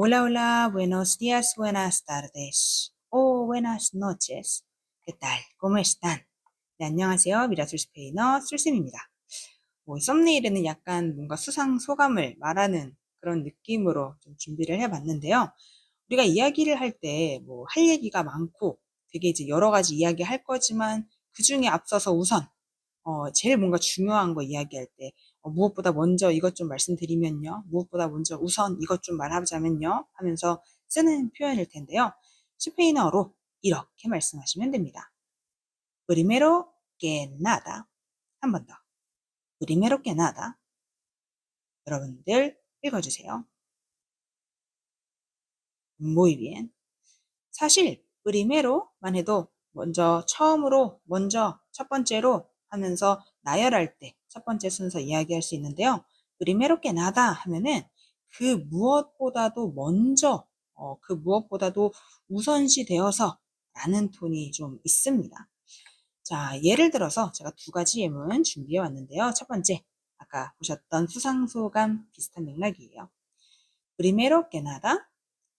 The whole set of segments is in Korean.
Hola, hola, buenos días, buenas tardes, o buenas noches. ¿Qué tal? ¿Cómo están? 네, 안녕하세요. 미라술 스페인어 술쌤입니다. 뭐, 썸네일에는 약간 뭔가 수상 소감을 말하는 그런 느낌으로 좀 준비를 해봤는데요. 우리가 이야기를 할 때 뭐 할 얘기가 많고 되게 이제 여러 가지 이야기 할 거지만 그 중에 앞서서 우선 어, 제일 뭔가 중요한 거 이야기할 때 어, 무엇보다 먼저 이것 좀 말씀드리면요. 무엇보다 먼저 우선 이것 좀 말하자면요. 하면서 쓰는 표현일 텐데요. 스페인어로 이렇게 말씀하시면 됩니다. Primero que nada. 한 번 더. Primero que nada. 여러분들 읽어주세요. Muy bien. 사실 primero만 해도 먼저 처음으로 먼저 첫 번째로 하면서 나열할 때 첫 번째 순서 이야기할 수 있는데요. que nada 하면은 그 무엇보다도 먼저 어, 그 무엇보다도 우선시 되어서 라는 톤이 좀 있습니다. 자, 예를 들어서 제가 두 가지 예문 준비해 왔는데요. 첫 번째, 아까 보셨던 수상소감 비슷한 맥락이에요. Primero que nada,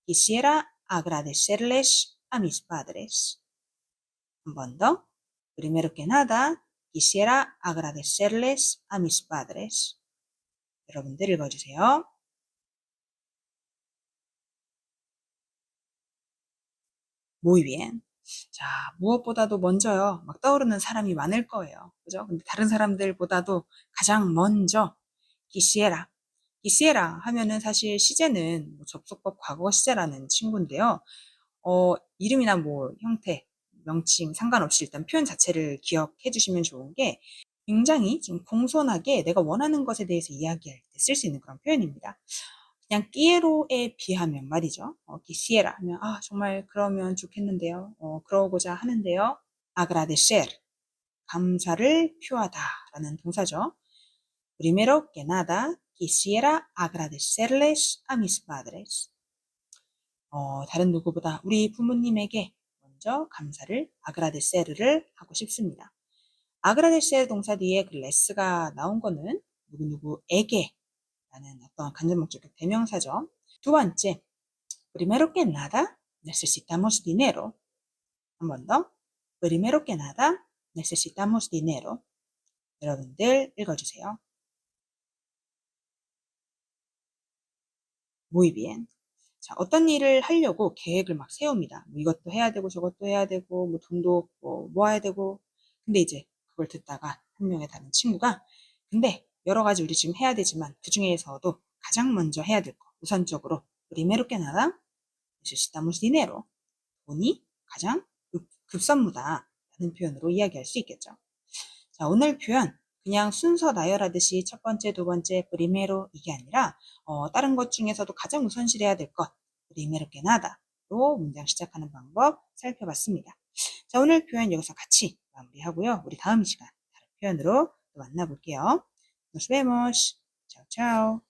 quisiera agradecerles a mis padres. 한 번 더. Primero que nada, quisiera agradecerles a mis padres. 여러분들 읽어주세요. Bien. 자, 무엇보다도 먼저요. 막 떠오르는 사람이 많을 거예요. 그죠? 근데 다른 사람들보다도 가장 먼저 quisiera. quisiera 하면은 사실 시제는 뭐 접속법 과거 시제라는 친구인데요. 어, 이름이나 뭐 형태, 명칭 상관없이 일단 표현 자체를 기억해 주시면 좋은 게 굉장히 좀 공손하게 내가 원하는 것에 대해서 이야기할 때 쓸 수 있는 그런 표현입니다. 그냥 끼에로에 비하면 말이죠. 어, quisiera 하면 아 정말 그러면 좋겠는데요. 어, 그러고자 하는데요. agradecer 감사를 표하다라는 동사죠. Primero que nada, quisiera agradecerles. 어, 다른 누구보다 우리 부모님에게 먼저 감사를 agradecer를 하고 싶습니다. agradecer 동사 뒤에 그 레스가 나온 거는 누구누구에게 라는 어떤 간접 목적격 대명사죠. 두 번째, primero que nada, necesitamos dinero. 한 번 더, primero que nada, necesitamos dinero. 여러분들 읽어주세요. Muy bien. 자, 어떤 일을 하려고 계획을 막 세웁니다. 뭐 이것도 해야 되고 저것도 해야 되고 뭐 돈도 뭐 모아야 되고 근데 이제 그걸 듣다가 한 명의 다른 친구가 근데 여러 가지 우리 지금 해야 되지만 그 중에서도 가장 먼저 해야 될 거, 우선적으로 primero que nada necesitamos dinero. 돈이 가장 급, 급선무다 라는 표현으로 이야기할 수 있겠죠. 자, 오늘 표현 그냥 순서 나열하듯이 첫 번째, 두 번째, primero 이게 아니라 어, 다른 것 중에서도 가장 우선시해야 될 것, que nada로 문장 시작하는 방법 살펴봤습니다. 자, 오늘 표현 여기서 같이 마무리하고요. 우리 다음 시간 다른 표현으로 또 만나볼게요. Nos vemos. Chao, chao.